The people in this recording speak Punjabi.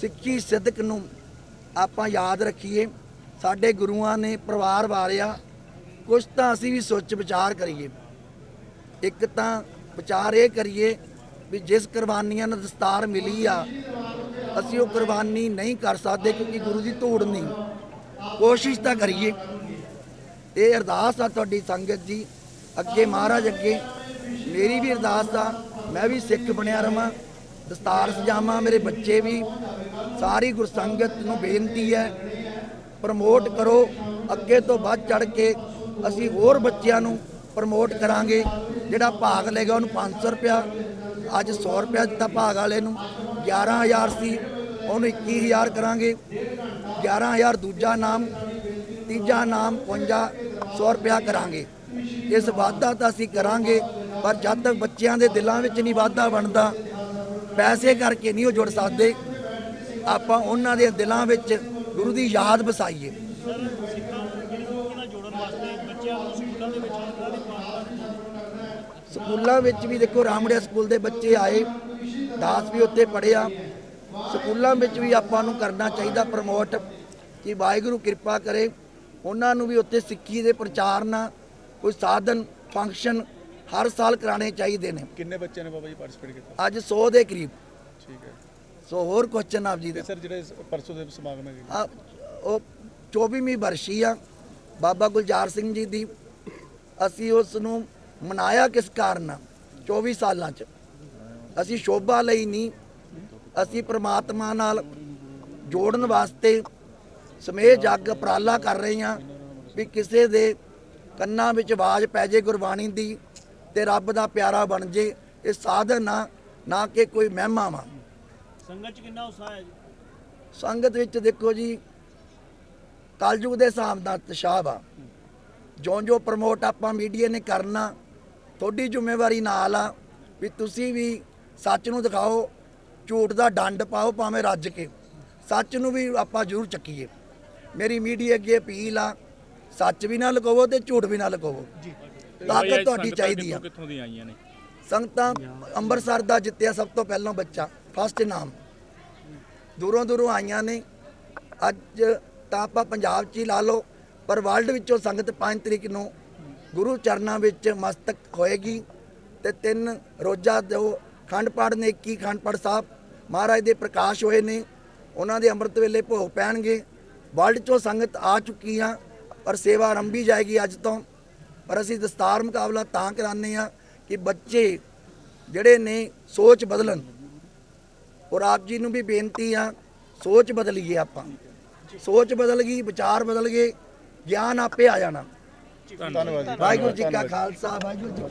ਸਿੱਖੀ ਸਿੱਧਕ ਨੂੰ ਆਪਾਂ ਯਾਦ ਰੱਖੀਏ, ਸਾਡੇ ਗੁਰੂਆਂ ਨੇ ਪਰਿਵਾਰ ਵਾਰਿਆ ਕੁਝ ਤਾਂ ਅਸੀਂ ਵੀ ਸੋਚ ਵਿਚਾਰ ਕਰੀਏ। ਇੱਕ ਤਾਂ ਵਿਚਾਰ ਇਹ ਕਰੀਏ ਵੀ ਜਿਸ ਕੁਰਬਾਨੀਆਂ ਨਾਲ ਦਸਤਾਰ ਮਿਲੀ ਆ, ਅਸੀਂ ਉਹ ਕੁਰਬਾਨੀ ਨਹੀਂ ਕਰ ਸਕਦੇ ਕਿਉਂਕਿ ਗੁਰੂ ਦੀ ਧੂੜ ਨਹੀਂ। ਕੋਸ਼ਿਸ਼ ਤਾਂ ਕਰੀਏ। ਇਹ ਅਰਦਾਸ ਆ ਤੁਹਾਡੀ ਸੰਗਤ ਜੀ ਅੱਗੇ ਮਹਾਰਾਜ ਅੱਗੇ, ਮੇਰੀ ਵੀ ਅਰਦਾਸ ਆ, ਮੈਂ ਵੀ ਸਿੱਖ ਬਣਿਆ ਰਵਾਂ। ਦਸਤਾਰ ਸਜਾਵਾਂ, ਮੇਰੇ ਬੱਚੇ ਵੀ, ਸਾਰੀ ਗੁਰਸੰਗਤ ਨੂੰ ਬੇਨਤੀ ਹੈ ਪ੍ਰਮੋਟ ਕਰੋ। ਅੱਗੇ ਤੋਂ ਵੱਧ ਚੜ ਕੇ ਅਸੀਂ ਹੋਰ ਬੱਚਿਆਂ ਨੂੰ ਪ੍ਰਮੋਟ ਕਰਾਂਗੇ। ਜਿਹੜਾ ਭਾਗ ਲਏਗਾ ਉਹਨੂੰ 500 ਰੁਪਇਆ, ਅੱਜ 100 ਰੁਪਇਆ ਦਿੱਤਾ ਭਾਗ ਵਾਲੇ ਨੂੰ। 11000 ਸੀ, ਉਹਨੂੰ 21000 ਕਰਾਂਗੇ। 11000 ਦੂਜਾ ਨਾਮ, ਤੀਜਾ ਨਾਮ 55 ਰੁਪਇਆ ਕਰਾਂਗੇ। ਇਸ ਵਾਅਦਾ ਤਾਂ ਅਸੀਂ ਕਰਾਂਗੇ, ਪਰ ਜਦ ਤੱਕ ਬੱਚਿਆਂ ਦੇ ਦਿਲਾਂ ਵਿੱਚ ਨਹੀਂ ਵਾਅਦਾ ਬਣਦਾ ਪੈਸੇ ਕਰਕੇ ਨਹੀਂ ਉਹ ਜੁੜ ਸਕਦੇ, ਆਪਾਂ ਉਹਨਾਂ ਦੇ ਦਿਲਾਂ ਵਿੱਚ ਗੁਰੂ ਦੀ ਯਾਦ ਵਸਾਈਏ। ਸਕੂਲਾਂ ਵਿੱਚ ਵੀ ਦੇਖੋ ਰਾਮੜਿਆ ਸਕੂਲ ਦੇ ਬੱਚੇ ਆਏ, ਦਾਸ ਵੀ ਉੱਥੇ ਪੜਿਆ ਸਕੂਲਾਂ ਵਿੱਚ ਵੀ ਆਪਾਂ ਨੂੰ ਕਰਨਾ ਚਾਹੀਦਾ ਪ੍ਰਮੋਟ ਕਿ ਵਾਹਿਗੁਰੂ ਕਿਰਪਾ ਕਰੇ। ਉਹਨਾਂ ਨੂੰ ਵੀ ਉੱਥੇ ਸਿੱਖੀ ਦੇ ਪ੍ਰਚਾਰ ਨਾਲ ਕੋਈ ਸਾਧਨ ਫੰਕਸ਼ਨ ਹਰ ਸਾਲ ਕਰਾਣੇ ਚਾਹੀਦੇ ਨੇ। ਕਿੰਨੇ ਬੱਚਿਆਂ ਨੇ ਬਾਬਾ ਜੀ ਪਾਰਟਿਸਿਪੇਟ ਕੀਤਾ? ਅੱਜ 100 ਦੇ ਕਰੀਬ। ਠੀਕ ਹੈ। ਸੋ ਹੋਰ ਕੁਐਸਚਨ ਆਪ ਜੀ ਤੇ ਦੇ ਸਰ ਜਿਹੜੇ ਪਰਸੋਂ ਦੇ ਸਮਾਗਮ ਹੈਗੇ ਆ ਉਹ 24ਵੀਂ ਵਰਸ਼ੀ ਆ ਬਾਬਾ ਗੁਲਜ਼ਾਰ ਸਿੰਘ ਜੀ ਦੀ। ਅਸੀਂ ਉਸ ਨੂੰ ਮਨਾਇਆ ਕਿਸ ਕਾਰਨ ਆ? 24 ਸਾਲਾਂ ਚ। ਅਸੀਂ ਸ਼ੋਭਾ ਲਈ ਨਹੀਂ। ਅਸੀਂ ਪ੍ਰਮਾਤਮਾ ਨਾਲ ਜੋੜਨ ਵਾਸਤੇ ਸਮੇਹ ਜੱਗ ਉਪਰਾਲਾ ਕਰ ਰਹੇ ਹਾਂ ਵੀ ਕਿਸੇ ਦੇ ਕੰਨਾਂ ਵਿੱਚ ਆਵਾਜ਼ ਪੈ ਜੇ ਗੁਰਬਾਣੀ ਦੀ। ਤੇ ਰੱਬ ਦਾ ਪਿਆਰਾ ਬਣ ਜੇ ਇਹ ਸਾਧਨ ਆ ਨਾ ਕਿ ਕੋਈ ਮਹਿਮਾ ਵਾ। ਸੰਗਤ ਚ ਕਿੰਨਾ ਉਤਸ਼ਾਹ ਹੈ ਜੀ? ਸੰਗਤ ਵਿੱਚ ਦੇਖੋ ਜੀ ਕਲਯੁਗ ਦੇ ਹਿਸਾਬ ਦਾ ਉਤਸ਼ਾਹ ਵਾ। ਜੋ ਜੋ ਪ੍ਰਮੋਟ ਆਪਾਂ ਮੀਡੀਆ ਨੇ ਕਰਨਾ ਤੁਹਾਡੀ ਜ਼ਿੰਮੇਵਾਰੀ ਨਾਲ ਆ ਵੀ ਤੁਸੀਂ ਵੀ ਸੱਚ ਨੂੰ ਦਿਖਾਓ ਝੂਠ ਦਾ ਡੰਡ ਪਾਓ ਭਾਵੇਂ ਰੱਜ ਕੇ। ਸੱਚ ਨੂੰ ਵੀ ਆਪਾਂ ਜ਼ਰੂਰ ਚੱਕੀਏ। ਮੇਰੀ ਮੀਡੀਆ ਅੱਗੇ ਅਪੀਲ ਆ ਸੱਚ ਵੀ ਨਾ ਲਗਾਵੋ ਤੇ ਝੂਠ ਵੀ ਨਾ ਲਗਾਵੋ ਜੀ। ਤਾਕਤ ਤੁਹਾਡੀ ਚਾਹੀਦੀ ਆ। ਕਿੱਥੋਂ ਦੀਆਂ ਆਈਆਂ ਨੇ? ਸੰਗਤਾਂ ਅੰਮ੍ਰਿਤਸਰ ਦਾ ਜਿੱਤਿਆ ਸਭ ਤੋਂ ਪਹਿਲਾਂ ਬੱਚਾ ਫਸਟ ਨਾਮ। ਦੂਰੋਂ ਦੂਰੋਂ ਆਈਆਂ ਨੇ। ਅੱਜ ਤਾਂ ਆਪਾਂ ਪੰਜਾਬ 'ਚ ਹੀ ਲਾ ਲਓ ਪਰ ਵਰਲਡ ਵਿੱਚੋਂ ਸੰਗਤ 5 ਤਰੀਕ ਨੂੰ ਗੁਰੂ ਚਰਨਾਂ ਵਿੱਚ ਮਸਤਕ ਹੋਏਗੀ ਤੇ ਤਿੰਨ ਰੋਜ਼ਾ ਦੋ ਖੰਡ ਪਾਠ ਨੇ 21 ਖੰਡ ਪਾਠ ਸਾਹਿਬ ਮਹਾਰਾਜ ਦੇ ਪ੍ਰਕਾਸ਼ ਹੋਏ ਨੇ। ਉਹਨਾਂ ਦੇ ਅੰਮ੍ਰਿਤ ਵੇਲੇ ਭੋਗ ਪੈਣਗੇ। ਵਰਲਡ 'ਚੋਂ ਸੰਗਤ ਆ ਚੁੱਕੀ ਆ ਪਰ ਸੇਵਾ ਆਰੰਭੀ ਜਾਏਗੀ ਅੱਜ ਤੋਂ। ਪਰ ਅਸੀਂ ਦਸਤਾਰ ਮੁਕਾਬਲਾ ਤਾਂ ਕਰਾਉਂਦੇ ਆ ਕਿ ਬੱਚੇ ਜਿਹੜੇ ਨੇ ਸੋਚ ਬਦਲਣ। ਔਰ ਆਪ ਜੀ ਨੂੰ ਵੀ ਬੇਨਤੀ ਆ ਸੋਚ ਬਦਲੀਏ ਆਪਾਂ। ਸੋਚ ਬਦਲ ਗਈ ਵਿਚਾਰ ਬਦਲ ਗਏ ਗਿਆਨ ਆਪੇ ਆ ਜਾਣਾ। ਧੰਨਵਾਦ ਵਾਹਿਗੁਰੂ ਜੀ ਕਾ ਖਾਲਸਾ ਵਾਹਿਗੁਰੂ ਜੀ